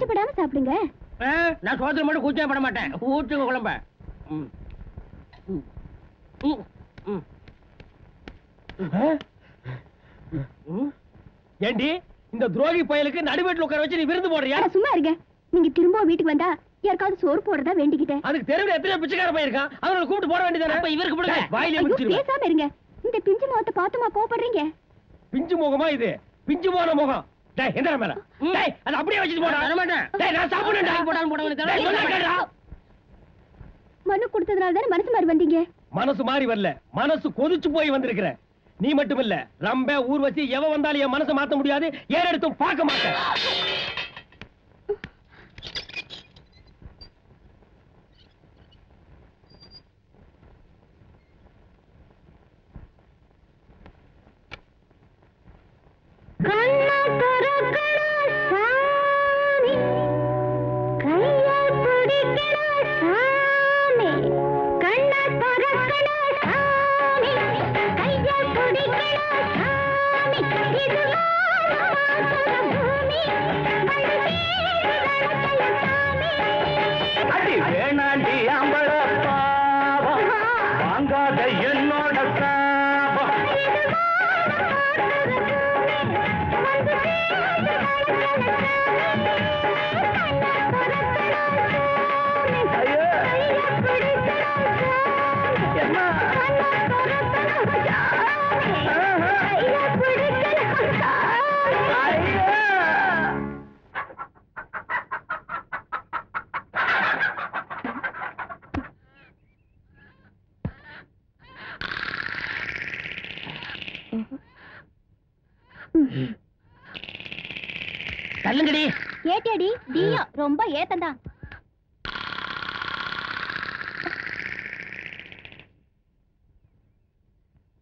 கூச்சப்படாம சாப்பிடுங்க. நான் சோத்துல மட்டும் கூச்சம் பட மாட்டேன். ஊற்றுங்க குழம்ப. ஏண்டி இந்த துரோகி பயலுக்கு நடுவேட்டில் உட்கார வச்சு நீ விருந்து போடுறியா? சும்மா இருங்க. நீங்க திரும்ப வீட்டுக்கு வந்தா யாருக்காவது சோறு போடுறதா வேண்டிக்கிட்டேன் அதுக்கு தெருவில் எத்தனை பிச்சைக்கார பையன் இருக்கான் அவனை கூப்பிட்டு போட வேண்டியதானே? அப்ப இவருக்கு போடுங்க. வாயிலே பேசாம இருங்க. இந்த பிஞ்சு முகத்தை பார்த்துமா கோபப்படுறீங்க பிஞ்சு முகமா இது? பிஞ்சு போன முகம். டேய் எந்த மேல. ம். டேய் அது அப்படியே வச்சுட்டு போடா. தர மாட்டேன். டேய் நான் சாப்பிடுறேன்டா டேய், போடாலும் போடாமலும் தர டேய், சொன்னா கேளுடா. மனு கொடுத்ததுனால தானே மனசு மாதிரி வந்தீங்க? மனசு மாறி வரல. மனசு கொதிச்சு போய் வந்திருக்கிற. நீ மட்டும் இல்ல ரம்ப ஊர்வசி எவ வந்தாலும் என் மனசை மாத்த முடியாது. ஏறெடுத்தும் பார்க்க மாட்டேன். चाहिए ஏட்டியடி? தீயா ரொம்ப ஏத்தந்தான்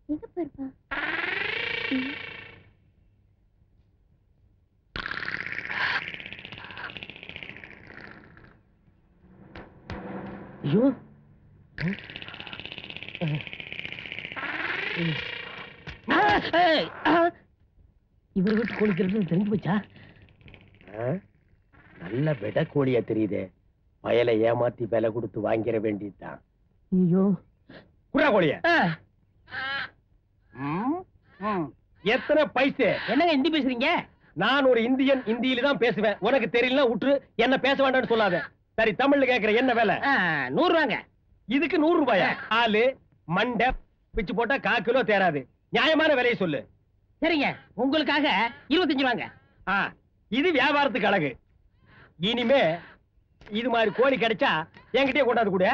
எங்க பாருப்பா? ஐயோ. இவர் வீட்டு கோழிக்கிறது தெரிஞ்சு போச்சா? நல்ல விட கோழியா தெரியுதே. பயலை ஏமாத்தி விலை கொடுத்து வாங்கிட வேண்டியதுதான். ஐயோ. குறா கோழிய. எத்தனை பைசே? என்னங்க ஹிந்தி பேசுறீங்க? நான் ஒரு இந்தியன் இந்தியில தான் பேசுவேன். உனக்கு தெரியலனா விட்டுரு என்ன பேச வேண்டாம்னு சொல்லாத. சரி தமிழ்ல கேக்குற என்ன வேலை? நூறு ரூபாங்க. இதுக்கு நூறு ரூபாயா? ஆளு மண்டை பிச்சு போட்டா கா கிலோ தேராது நியாயமான விலையை சொல்லு. சரிங்க. உங்களுக்காக இருபத்தஞ்சு ரூபாங்க. இது வியாபாரத்துக்கு அழகு. இனிமே இது மாதிரி கோழி கிடைச்சா என்கிட்டயே கொண்டாந்து கூட.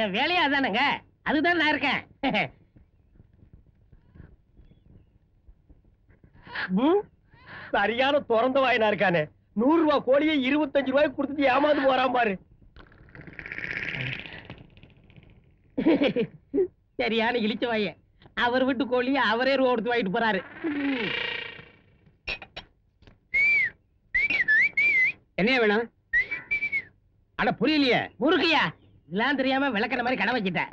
என் வேலையா அதானுங்க. அதுதான் நான் இருக்கேன். சரியான திறந்த வாயினா இருக்கானே. நூறு ரூபாய் கோழியை இருபத்தஞ்சு ரூபாய்க்கு கொடுத்துட்டு ஏமாந்து போறான் பாரு. சரியான இழிச்ச வாய. அவர் வீட்டு கோழியை அவரே ரூபா கொடுத்து வாங்கிட்டு போறாரு. என்ன வேணும்? அட புரியலையே. முருகையா? இதெல்லாம் தெரியாம விளக்கண மாதிரி கடை வச்சிட்டேன்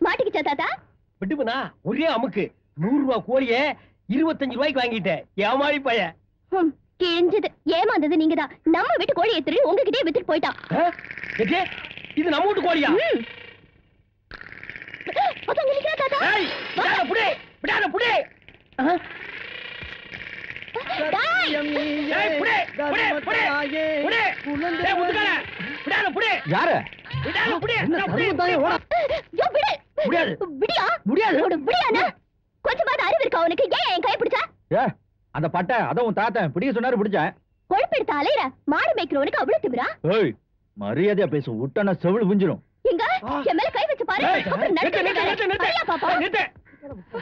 மாட்டிக்கிச்சா தாத்தா? விட்டுப்புனா ஒரே அமுக்கு. நூறு ரூபாய் கோழியை இருபத்தஞ்சு ரூபாய்க்கு வாங்கிட்டேன். ஏமாளி ஹம், கிழிஞ்சது ஏமாந்தது நீங்கதான். நம்ம வீட்டு கோழி எடுத்துட்டு உங்ககிட்டயே வித்துட்டு போயிட்டான்? இது நம்ம வீட்டு கோழியா. அதான் நினைக்கிறேன் தாத்தா. புடி, விடாத புடி. விடியாண்ணா? கொஞ்சமாவது அறிவு இருக்கா உனக்கு? ஏன் என் கையை பிடிச்ச? ஏ அந்த பட்டை அதான் உன் தாத்தன். பிடிக்க சொன்னாரு பிடிச்சேன். கொழுப்பெடுத்த அலையிற மாடு மேய்க்கிறவனுக்கு அவ்வளவு திமிரா? ஏய் மரியாதையா பேசு. விட்டனா செவிழ் புஞ்சிரும் எங்க? என் மேல கை வச்சு பாரு. அப்புறம் பாப்பா.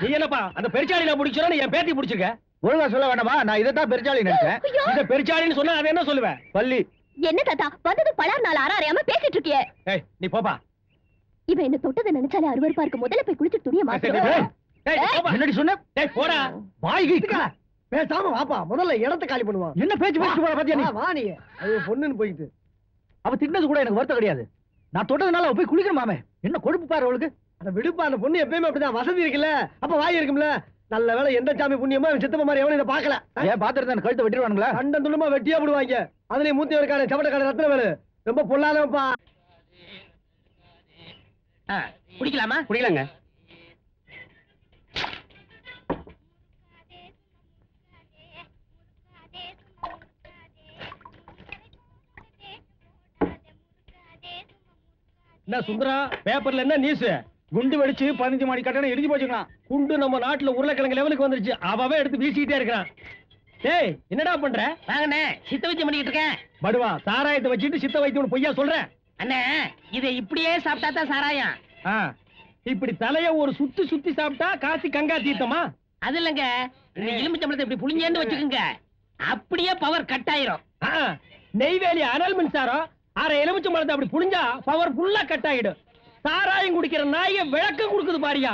நீ என்னப்பா அந்த பெருச்சாளியில முடிச்சோன்னா என் பேத்தி பிடிச்சிருக்க? ஒழுங்கா சொல்ல வேண்டாமா? நான் இதைத்தான் பெருச்சாளி நினைச்சேன். இத பெருச்சாளின்னு சொன்னா அதை என்ன சொல்லுவேன்? பள்ளி என்ன தாத்தா? வந்தது பலார் நாள் ஆற அறியாம பேசிட்டு இருக்கியே. ஏய் நீ போப்பா. இவன் என்ன தொட்டதை நினைச்சாலே அருவருப்பா இருக்கு. முதல்ல போய் குளிச்சு துணியை மாத்து சொன்ன? ஏய், போடா. வாய்க்கு பேசாம வாப்பா. முதல்ல இடத்த காலி பண்ணுவான். என்ன பேச்சு பேச்சு போற பாத்தியா நீ? வா நீ. அது பொண்ணுன்னு போயிட்டு. அவ திட்டினது கூட எனக்கு வருத்தம் கிடையாது. நான் தொட்டதுனால அவ போய் குளிக்கணுமாமே என்ன கொழுப்பு பாரு அவளுக்கு. அத விடுப்பா அந்த பொண்ணு எப்பயுமே அப்படிதான். வசதி இருக்குல்ல. அப்ப வாய் இருக்கும்ல. நல்ல வேளை எந்த சாமி புண்ணியமோ சித்தப்ப மாதிரி எவனும் இதை பார்க்கல. ஏன் பாத்துட்டு கழுத்தை வெட்டிடுவானுங்களா? கண்டம் துண்டமா வெட்டியா போடுவாங்க. அதுலயும் மூத்தியவருக்கான சவட்டக்கான ரத்ன வேலு. ரொம்ப பொல்லாதவன்ப்பா. ஆ, குடிக்கலாமா? குடிக்கலாங்க. என்ன சுந்தரா பேப்பர்ல என்ன நியூஸ் குண்டு வெடிச்சு பதினஞ்சு மாடி கட்டணம் இடிஞ்சு போச்சுங்களா குண்டு நம்ம நாட்டுல உருளைக்கிழங்கு லெவலுக்கு வந்துருச்சு. அவவே எடுத்து வீசிக்கிட்டே இருக்கிறான். டேய் என்னடா பண்ற? வாங்கண்ணே சித்த வச்சு பண்ணிக்கிட்டு இருக்கேன். படுவா சாராயத்தை வச்சுட்டு சித்த வைத்தியம் பொய்யா சொல்றேன் அண்ணே இதை இப்படியே சாப்பிட்டா தான் சாராயம். இப்படி தலைய ஒரு சுத்தி சுத்தி சாப்பிட்டா காசி கங்கா தீர்த்தமா? அது இல்லைங்க. இந்த எலுமிச்சம்பளத்தை இப்படி புளிஞ்சேன்னு வச்சுக்கோங்க. அப்படியே பவர் கட் ஆயிரும். நெய்வேலி அனல் மின்சாரம் அரை எலுமிச்சம் பழத்தை அப்படி புளிஞ்சா பவர் ஃபுல்லா கட் ஆயிடும். சாராயம் குடிக்கிற நாய விளக்கம் கொடுக்குது பாரியா.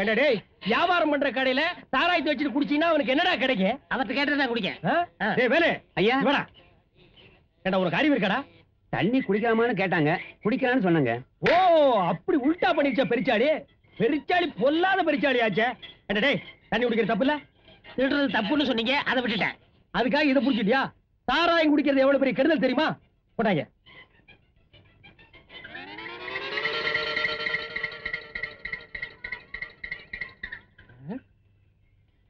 ஏண்டா டேய் வியாபாரம் பண்ற கடையில சாராயத்தை வச்சுட்டு குடிச்சீங்கன்னா அவனுக்கு என்னடா கிடைக்கும் அவர்கிட்ட கேட்டு தான் குடிக்க. டேய் வேலு ஐயா. இவடா ஏண்டா ஒரு காரியம் இருக்கடா? தண்ணி குடிக்கலாமான்னு கேட்டாங்க. குடிக்கலாம்னு சொன்னாங்க. ஓ அப்படி உல்டா பண்ணிருச்சா பெரிச்சாளி. பெரிச்சாளி பொல்லாத பெரிச்சாளி ஆச்சே. ஏண்டா டேய் தண்ணி குடிக்கிற தப்பு இல்ல திருடுறது தப்புன்னு சொன்னீங்க அதை விட்டுட்டேன். அதுக்காக இதை புடிச்சிட்டியா? சாராயம் குடிக்கிறது எவ்வளவு பெரிய கெடுதல் தெரியுமா? போட்டாங்க.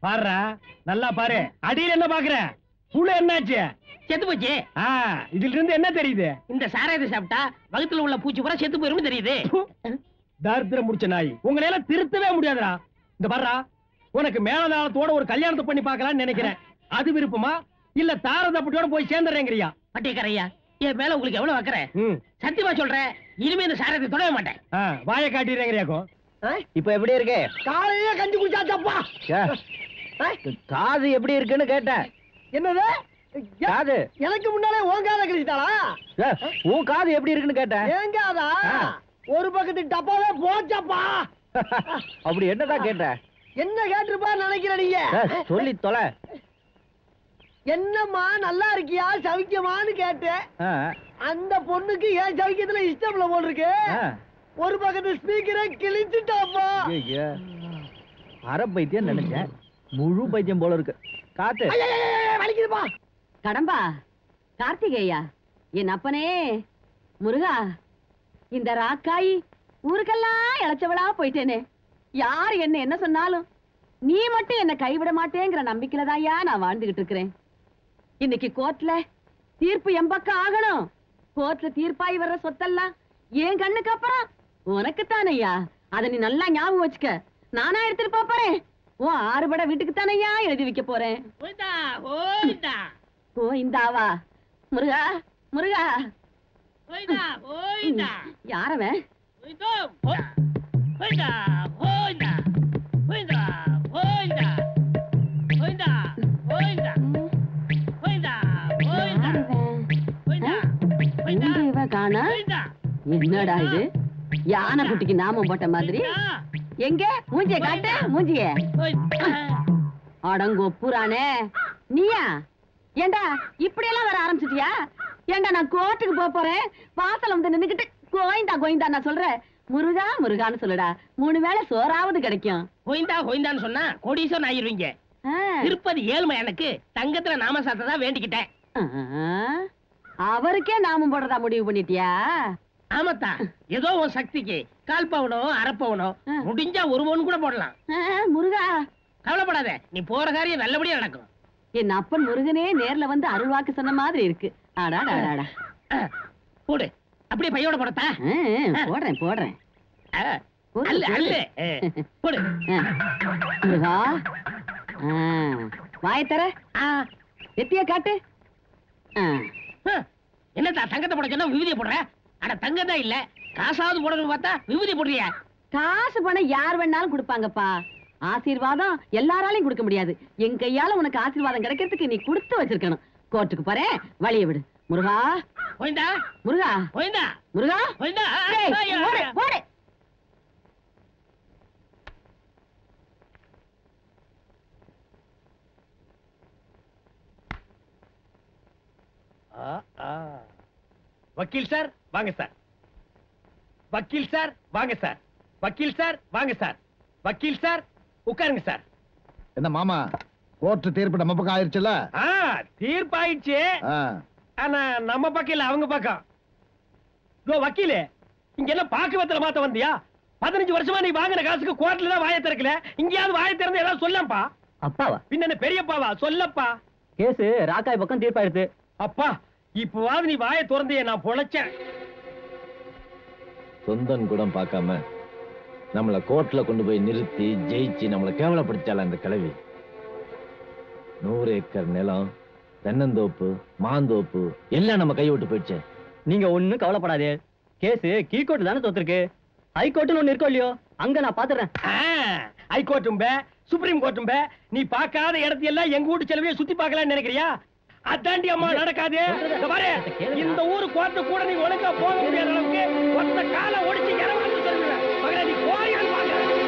பாருடா நல்லா பாரு. அடியில என்ன பாக்குற? புழு என்னாச்சு? செத்து போச்சு. ஆ இதுல இருந்து என்ன தெரியுது? இந்த சாராயத்தை சாப்பிட்டா வகுத்துல உள்ள பூச்சி பூரா செத்து போயிரும்னு தெரியுது. தரித்திரம் முடிச்ச நாய். உங்களை எல்லாம் திருத்தவே முடியாதுடா. இந்த பாருடா உனக்கு மேலதாளத்தோட ஒரு கல்யாணத்தை பண்ணி பார்க்கலாம்னு நினைக்கிறேன். அது விருப்பமா? இல்ல தாரதப்பட்டியோட போய் சேர்ந்துறேங்கிறியா? பட்டியக்காரையா என் மேல உங்களுக்கு எவ்வளவு வைக்கிற ம். சத்தியமா சொல்றேன் இனிமே இந்த சாராயத்தை தொடவே மாட்டேன். வாயை காட்டிடுறேங்கிறியாக்கோ இப்ப எப்படி இருக்கு? காலையிலே கஞ்சி குடிச்சாச்சப்பா. ஏ, ஆ? காது எப்படி இருக்குன்னு கேட்டேன். என்னது? காது. எனக்கு முன்னாலே உன் காதை கழிச்சிட்டாளா? உன் காது எப்படி இருக்குன்னு கேட்டேன். ஏன் காதா. ஒரு பக்கத்து டப்பாவே போச்சப்பா. அப்படி என்னதான் கேட்ட என்ன கேட்டிருப்பா நினைக்கிற நீங்க சொல்லி தொலை. என்னம்மா நல்லா இருக்கியா? சவிக்கமான்னு கேட்டேன். அந்த பொண்ணுக்கு ஏன் சவிக்கத்துல இஷ்டம் இல்ல போல் இருக்கு. ஒரு பக்கத்து ஸ்பீக்கரை கிழிச்சுட்டாப்பா. ஐயையே. அரை பைத்தியம் நினைச்சேன். முழு பைத்தியம் போல இருக்கு. காத்து. வலிக்குதுப்பா. கடம்பா கார்த்திகேயா என் அப்பனே முருகா இந்த ராக்காய் ஊருக்கெல்லாம் இழைச்சவளா போயிட்டேனே. யார் என்ன என்ன சொன்னாலும் நீ மட்டும் என்ன கைவிட மாட்டேங்கிற நம்பிக்கையில தான்யா நான் வாழ்ந்துகிட்டு இருக்கிறேன். இன்னைக்கு கோர்ட்ல தீர்ப்பு என் பக்கம் ஆகணும். கோர்ட்ல தீர்ப்பாய் வர்ற சொத்தெல்லாம் என் கண்ணுக்கு அப்புறம் உனக்கு தானையா அதை நீ நல்லா ஞாபகம் வச்சுக்க. நானா எடுத்துட்டு போறேன். உன் ஆறுபட வீட்டுக்கு தானையா எழுதி வைக்க போறேன். கோயிந்தாவா முருகா முருகா. யாரவன்? என்னடா இது? யானை குட்டிக்கு நாமம் போட்ட மாதிரி? எங்க? மூஞ்சிய காட்டு மூஞ்சிய. ஓய்தா அடங்கொப்புறானே நீயா? ஏண்டா இப்படி எல்லாம் வர ஆரம்பிச்சிட்டியா? ஏண்டா நான் கோர்ட்டுக்கு போக போறேன். வாசல்ல வந்து நின்னுக்கிட்டு கோயிந்தா கோயிந்தா நான் சொல்றேன். முருகா முருகான்னு சொல்லுடா. மூணு வேளை சோறாவது கிடைக்கும். கோயிந்தா கோயிந்தான்னு சொன்னா கோடீஸ்வரன் ஆயிருவீங்க. திருப்பதி ஏழுமை எனக்கு தங்கத்துல நாம சாத்ததா வேண்டிக்கிட்டேன். அவருக்கே நாமம் போடுறதா முடிவு பண்ணிட்டியா? ஆமாத்தா. ஏதோ உன் சக்திக்கு. கால் பவுனோ அரை பவுனோ. ஆ. முடிஞ்சா ஒரு பவுன் கூட போடலாம். முருகா. கவலைப்படாத. நீ போற காரியம் நல்லபடியா நடக்கும். என் அப்பன் முருகனே நேர்ல வந்து அருள்வாக்கு சொன்ன மாதிரி இருக்கு. ஆடாடாடாடா ஆ, போடு. அப்படியே பையோட போடத்தா? போடுறேன் போடுறேன். போடு. முருகா. ஆ, வாயைத் தர. ஆ, எத்திய காட்டு. என்னத்தா தங்கத்தை போட சொன்னா விபூதியை போடுற? அட தங்கம் தான் இல்ல. காசாவது போடணும்னு பார்த்தா விபூதி போடுறியா? காசு பணம் யார் வேணாலும் கொடுப்பாங்கப்பா. ஆசீர்வாதம் எல்லாராலையும் கொடுக்க முடியாது. என் கையால உனக்கு ஆசீர்வாதம் கிடைக்கிறதுக்கு நீ கொடுத்து வச்சிருக்கணும். கோர்ட்டுக்கு போறேன் வழிய விடு. முருகா? கோயிந்தா முருகா? கோயிந்தா முருகா. ஓடு. ஆ, ஆ. வக்கீல் சார் வாங்க சார். வக்கீல் சார் வாங்க சார். வக்கீல் சார் வாங்க சார். வக்கீல் சார் உட்காருங்க சார். என்ன மாமா கோர்ட்டு தீர்ப்பு நம்ம பக்கம் ஆயிருச்சுல ஆ. ஆனா நம்ம பக்கம் இல்ல அவங்க பக்கம். இதோ வக்கீலே இங்க என்ன பாக்கு வெத்தல மாத்த வந்தியா? பதினஞ்சு வருஷமா நீ வாங்கின காசுக்கு கோர்ட்ல தான் வாயை திறக்கல. இங்கேயாவது வாயை திறந்து ஏதாவது சொல்லப்பா. அப்பாவா? பின்ன பெரியப்பாவா? சொல்லப்பா. கேஸ் ராக்காய் பக்கம் தீர்ப்பாயிருது அப்பா இப்பவாவது நீ வாயை திறந்து நான் பொழைச்சேன். சொந்தன் கூட பார்க்காம நம்மள கோர்ட்ல கொண்டு போய் நிறுத்தி ஜெயிச்சு நம்மள கேவலப்படுத்தால அந்த கிழவி? நூறு ஏக்கர் நிலம் தென்னந்தோப்பு மாந்தோப்பு எல்லாம் நம்ம கை விட்டு போயிடுச்சே. நீங்க ஒண்ணும் கவலைப்படாதே. கேஸ் கீழ்கோர்ட்டு தானே தோத்துருக்கு. ஹைகோர்ட்டுன்னு ஒண்ணு இருக்கோ இல்லையோ? அங்க நான் பாத்துறேன். ஹைகோர்ட்டும் பே சுப்ரீம் கோர்ட்டும் பே நீ பார்க்காத இடத்தையெல்லாம் எங்க வீட்டு செலவையே சுத்தி பார்க்கலாம்னு நினைக்கிறியா? அதாண்டி அம்மா நடக்காது. இந்த ஊரு கோர்ட்டு கூட நீ ஒழுங்கா போக முடியாத அளவுக்கு ஒத்த காலை ஒடிச்சு இறங்க